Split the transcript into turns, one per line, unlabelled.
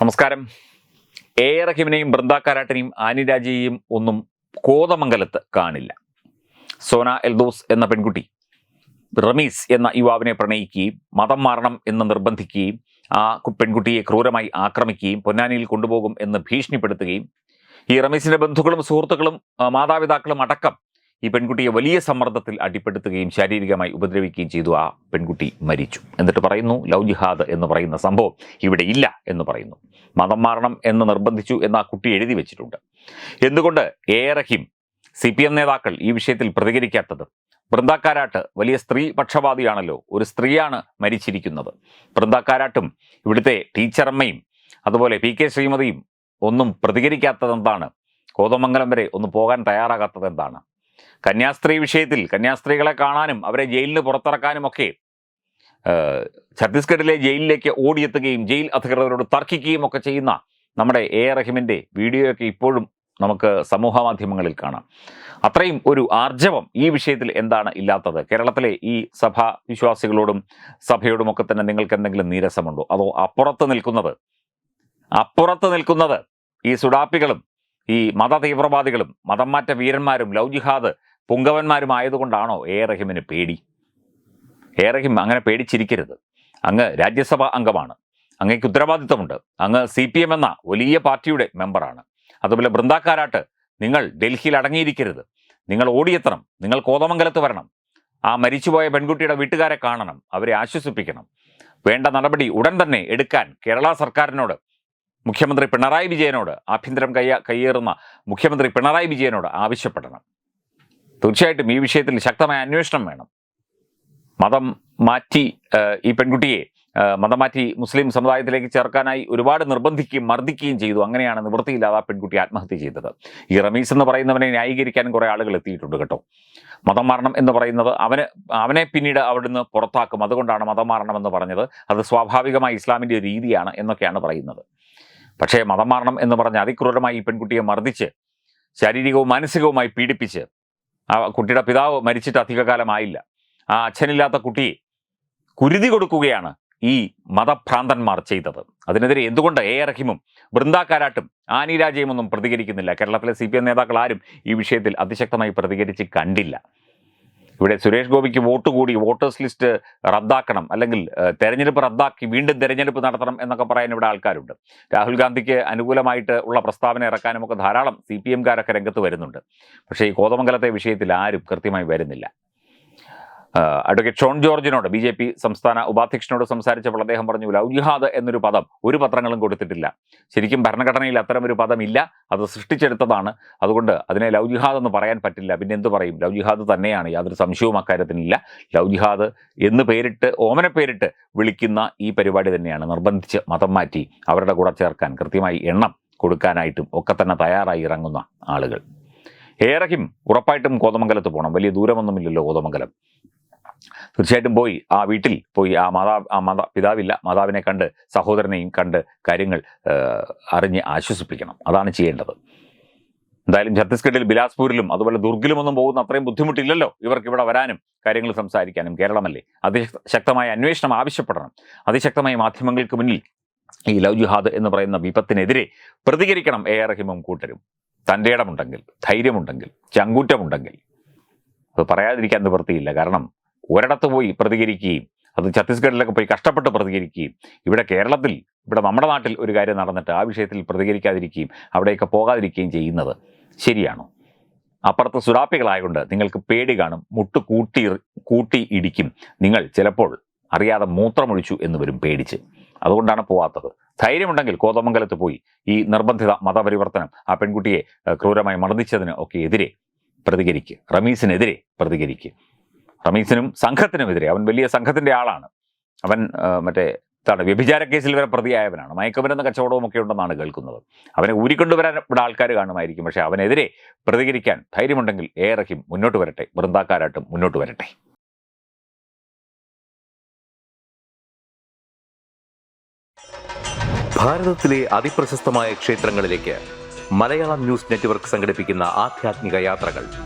നമസ്കാരം. എ റഹീമിനെയും ബൃന്ദാക്കാരാട്ടിനെയും ആനിരാജയെയും ഒന്നും കോതമംഗലത്ത് കാണില്ല. സോന എൽദോസ് എന്ന പെൺകുട്ടി റമീസ് എന്ന യുവാവിനെ പ്രണയിക്കുകയും മതം മാറണം എന്ന് നിർബന്ധിക്കുകയും ആ പെൺകുട്ടിയെ ക്രൂരമായി ആക്രമിക്കുകയും പൊന്നാനിയിൽ കൊണ്ടുപോകും എന്ന് ഭീഷണിപ്പെടുത്തുകയും ഈ റമീസിന്റെ ബന്ധുക്കളും സുഹൃത്തുക്കളും മാതാപിതാക്കളും അടക്കം ഈ പെൺകുട്ടിയെ വലിയ സമ്മർദ്ദത്തിൽ അടിപ്പെടുത്തുകയും ശാരീരികമായി ഉപദ്രവിക്കുകയും ചെയ്തു. ആ പെൺകുട്ടി മരിച്ചു. എന്നിട്ട് പറയുന്നു ലവ് ജിഹാദ് എന്ന് പറയുന്ന സംഭവം ഇവിടെ ഇല്ല എന്ന് പറയുന്നു. മതം മാറണം എന്ന് നിർബന്ധിച്ചു എന്ന് ആ കുട്ടി എഴുതി വെച്ചിട്ടുണ്ട്. എന്തുകൊണ്ട് A R Rahim C P M നേതാക്കൾ ഈ വിഷയത്തിൽ പ്രതികരിക്കാത്തത്? ബൃന്ദാക്കാരാട്ട് വലിയ സ്ത്രീ പക്ഷപാതിയാണല്ലോ. ഒരു സ്ത്രീയാണ് മരിച്ചിരിക്കുന്നത്. ബൃന്ദാക്കാരാട്ടും ഇവിടുത്തെ ടീച്ചറമ്മയും അതുപോലെ പി കെ ശ്രീമതിയും ഒന്നും പ്രതികരിക്കാത്തതെന്താണ്? കോതമംഗലം വരെ ഒന്ന് പോകാൻ തയ്യാറാകാത്തത് എന്താണ് കന്യാസ്ത്രീ വിഷയത്തിൽ കന്യാസ്ത്രീകളെ കാണാനും അവരെ ജയിലിന് പുറത്തിറക്കാനും ഒക്കെ ഛത്തീസ്ഗഡിലെ ജയിലിലേക്ക് ഓടിയെത്തുകയും ജയിൽ അധികൃതരോട് തർക്കിക്കുകയും ഒക്കെ ചെയ്യുന്ന നമ്മുടെ എ ആർ റഹീമിന്റെ വീഡിയോയൊക്കെ ഇപ്പോഴും നമുക്ക് സമൂഹ മാധ്യമങ്ങളിൽ കാണാം. അത്രയും ഒരു ആർജവം ഈ വിഷയത്തിൽ എന്താണ് ഇല്ലാത്തത്? കേരളത്തിലെ ഈ സഭാ വിശ്വാസികളോടും സഭയോടും ഒക്കെ തന്നെ നിങ്ങൾക്ക് എന്തെങ്കിലും നീരസമുണ്ടോ? അതോ അപ്പുറത്ത് നിൽക്കുന്നത് അപ്പുറത്ത് നിൽക്കുന്നത് ഈ സുഡാപ്പികളും ഈ മത തീവ്രവാദികളും മതം മാറ്റ വീരന്മാരും ലവ് ജിഹാദ് പുങ്കവന്മാരും ആയതുകൊണ്ടാണോ എ റഹിമിന് പേടി? എ റഹിം അങ്ങനെ പേടിച്ചിരിക്കരുത്. അങ്ങ് രാജ്യസഭ അംഗമാണ്. അങ്ങേക്ക് ഉത്തരവാദിത്തമുണ്ട് അങ്ങ് സി പി എം എന്ന വലിയ പാർട്ടിയുടെ മെമ്പറാണ്. അതുപോലെ ബൃന്ദാക്കാരാട്ട് നിങ്ങൾ ഡൽഹിയിൽ അടങ്ങിയിരിക്കരുത്. നിങ്ങൾ ഓടിയെത്തണം. നിങ്ങൾ കോതമംഗലത്ത് വരണം. ആ മരിച്ചുപോയ പെൺകുട്ടിയുടെ വീട്ടുകാരെ കാണണം. അവരെ ആശ്വസിപ്പിക്കണം. വേണ്ട നടപടി ഉടൻ തന്നെ എടുക്കാൻ കേരള സർക്കാരിനോട് മുഖ്യമന്ത്രി പിണറായി വിജയനോട് ആഭ്യന്തരം കയ്യ കയ്യേറുന്ന മുഖ്യമന്ത്രി പിണറായി വിജയനോട് ആവശ്യപ്പെടണം. തീർച്ചയായിട്ടും ഈ വിഷയത്തിൽ ശക്തമായ അന്വേഷണം വേണം. മതം മാറ്റി ഈ പെൺകുട്ടിയെ മതം മാറ്റി മുസ്ലിം സമുദായത്തിലേക്ക് ചേർക്കാനായി ഒരുപാട് നിർബന്ധിക്കുകയും മർദ്ദിക്കുകയും ചെയ്തു. അങ്ങനെയാണ് നിവൃത്തിയില്ലാതെ ആ പെൺകുട്ടി ആത്മഹത്യ ചെയ്തത്. ഈ റമീസ് എന്ന് പറയുന്നവനെ ന്യായീകരിക്കാൻ കുറേ ആളുകൾ എത്തിയിട്ടുണ്ട് കേട്ടോ. മതം മാറണം എന്ന് പറയുന്നത് അവന് അവനെ പിന്നീട് അവിടുന്ന് പുറത്താക്കും. അതുകൊണ്ടാണ് മതം മാറണം എന്ന് പറഞ്ഞത്. അത് സ്വാഭാവികമായി ഇസ്ലാമിന്റെ രീതിയാണ് എന്നൊക്കെയാണ് പറയുന്നത്. പക്ഷേ മതം മാറണം എന്ന് പറഞ്ഞ് അതിക്രൂരമായി ഈ പെൺകുട്ടിയെ മർദ്ദിച്ച് ശാരീരികവും മാനസികവുമായി പീഡിപ്പിച്ച് ആ കുട്ടിയുടെ പിതാവ് മരിച്ചിട്ട് അധികകാലമായില്ല. ആ അച്ഛനില്ലാത്ത കുട്ടിയെ കുരുതി കൊടുക്കുകയാണ് ഈ മതഭ്രാന്തന്മാർ ചെയ്തത്. അതിനെതിരെ എന്തുകൊണ്ട് എ. ആർ. റഹീമും ബൃന്ദാക്കാരാട്ടും ആനിരാജയും ഒന്നും പ്രതികരിക്കുന്നില്ല? കേരളത്തിലെ സി പി എം നേതാക്കൾ ആരും ഈ വിഷയത്തിൽ അതിശക്തമായി പ്രതികരിച്ച് കണ്ടില്ല. ഇവിടെ സുരേഷ് ഗോപിക്ക് വോട്ട് കൂടി വോട്ടേഴ്സ് ലിസ്റ്റ് റദ്ദാക്കണം അല്ലെങ്കിൽ തെരഞ്ഞെടുപ്പ് റദ്ദാക്കി വീണ്ടും തെരഞ്ഞെടുപ്പ് നടത്തണം എന്നൊക്കെ പറയാൻ ഇവിടെ ആൾക്കാരുണ്ട്. രാഹുൽ ഗാന്ധിക്ക് അനുകൂലമായിട്ട് ഉള്ള പ്രസ്താവന ഇറക്കാനും ഒക്കെ ധാരാളം സി പി എംകാരൊക്കെ രംഗത്ത് വരുന്നുണ്ട്. പക്ഷേ ഈ കോതമംഗലത്തെ വിഷയത്തിൽ ആരും കൃത്യമായി വരുന്നില്ല. അഡ്വക്കേറ്റ് ഷോൺ ജോർജിനോട് ബി ജെ പി സംസ്ഥാന ഉപാധ്യക്ഷനോട് സംസാരിച്ചപ്പോൾ അദ്ദേഹം പറഞ്ഞു ലൗജിഹാദ് ജിഹാദ് എന്നൊരു പദം ഒരു പത്രങ്ങളും കൊടുത്തിട്ടില്ല. ശരിക്കും ഭരണഘടനയിൽ അത്തരം ഒരു പദം ഇല്ല. അത് സൃഷ്ടിച്ചെടുത്തതാണ്. അതുകൊണ്ട് അതിനെ ലൗജിഹാദ് ജിഹാദ് എന്ന് പറയാൻ പറ്റില്ല. പിന്നെ എന്ത് പറയും? ലൗജിഹാദ് ജിഹാദ് തന്നെയാണ്. യാതൊരു സംശയവും അക്കാര്യത്തിനില്ല. ലവ് ജിഹാദ് എന്ന് പേരിട്ട് ഓമന പേരിട്ട് വിളിക്കുന്ന ഈ പരിപാടി തന്നെയാണ്. നിർബന്ധിച്ച് മതം മാറ്റി അവരുടെ കൂടെ ചേർക്കാൻ കൃത്യമായി എണ്ണം കൊടുക്കാനായിട്ടും ഒക്കെ തന്നെ തയ്യാറായി ഇറങ്ങുന്ന ആളുകൾ. ഏറെയും ഉറപ്പായിട്ടും കോതമംഗലത്ത് പോകണം വലിയ ദൂരമൊന്നുമില്ലല്ലോ കോതമംഗലം. തീർച്ചയായിട്ടും പോയി. ആ വീട്ടിൽ പോയി. ആ മാതാ ആ മാതാ പിതാവില്ല. മാതാവിനെ കണ്ട് സഹോദരനെയും കണ്ട് കാര്യങ്ങൾ അറിഞ്ഞ് ആശ്വസിപ്പിക്കണം. അതാണ് ചെയ്യേണ്ടത്. എന്തായാലും ഛത്തീസ്ഗഡിൽ ബിലാസ്പൂരിലും അതുപോലെ ദുർഗിലുമൊന്നും പോകുന്ന അത്രയും ബുദ്ധിമുട്ടില്ലല്ലോ? ഇവർക്ക് ഇവിടെ വരാനും കാര്യങ്ങൾ സംസാരിക്കാനും കേരളമല്ലേ? അതിശക്തമായ അന്വേഷണം ആവശ്യപ്പെടണം. അതിശക്തമായ മാധ്യമങ്ങൾക്ക് മുന്നിൽ ഈ ലവ് ജുഹാദ് എന്ന് പറയുന്ന വിപത്തിനെതിരെ പ്രതികരിക്കണം എ ആർ ഹിമം കൂട്ടരും. തന്റെ ഇടമുണ്ടെങ്കിൽ ധൈര്യമുണ്ടെങ്കിൽ ചങ്കൂറ്റമുണ്ടെങ്കിൽ. അത് പറയാതിരിക്കാൻ നിവൃത്തിയില്ല. കാരണം ഒരിടത്ത് പോയി പ്രതികരിക്കുകയും അത് ഛത്തീസ്ഗഡിലൊക്കെ പോയി കഷ്ടപ്പെട്ട് പ്രതികരിക്കുകയും ഇവിടെ കേരളത്തിൽ ഇവിടെ നമ്മുടെ നാട്ടിൽ ഒരു കാര്യം നടന്നിട്ട് ആ വിഷയത്തിൽ പ്രതികരിക്കാതിരിക്കുകയും അവിടെയൊക്കെ പോകാതിരിക്കുകയും ചെയ്യുന്നത് ശരിയാണോ? അപ്പുറത്ത് സുഡാപ്പികളായതുകൊണ്ട് നിങ്ങൾക്ക് പേടി കാണും മുട്ട് കൂട്ടി കൂട്ടി ഇടിക്കും. നിങ്ങൾ ചിലപ്പോൾ അറിയാതെ മൂത്രമൊഴിച്ചു എന്ന് വരും പേടിച്ച്. അതുകൊണ്ടാണ് പോവാത്തത്. ധൈര്യമുണ്ടെങ്കിൽ കോതമംഗലത്ത് പോയി ഈ നിർബന്ധിത മതപരിവർത്തനം ആ പെൺകുട്ടിയെ ക്രൂരമായി മർദ്ദിച്ചതിന് ഒക്കെ എതിരെ പ്രതികരിക്കുക റമീസിനെതിരെ പ്രതികരിക്കുക റമീസിനും സംഘത്തിനുമെതിരെ. അവൻ വലിയ സംഘത്തിന്റെ ആളാണ്. അവൻ മറ്റേ എന്താണ് വ്യഭിചാര കേസിൽ വരെ പ്രതിയായവനാണ്. മയക്കുമരുന്ന് കച്ചവടവും ഒക്കെ ഉണ്ടെന്നാണ് കേൾക്കുന്നത്. അവനെ ഊരിക്കൊണ്ടുവരാൻ ഇവിടെ ആൾക്കാർ കാണുമായിരിക്കും. പക്ഷേ അവനെതിരെ പ്രതികരിക്കാൻ ധൈര്യമുണ്ടെങ്കിൽ ഏറെക്കും മുന്നോട്ട് വരട്ടെ. വൃന്ദാക്കാരായിട്ടും മുന്നോട്ട് വരട്ടെ.
ഭാരതത്തിലെ അതിപ്രശസ്തമായ ക്ഷേത്രങ്ങളിലേക്ക് മലയാളം ന്യൂസ് നെറ്റ്വർക്ക് സംഘടിപ്പിക്കുന്ന ആധ്യാത്മിക യാത്രകൾ.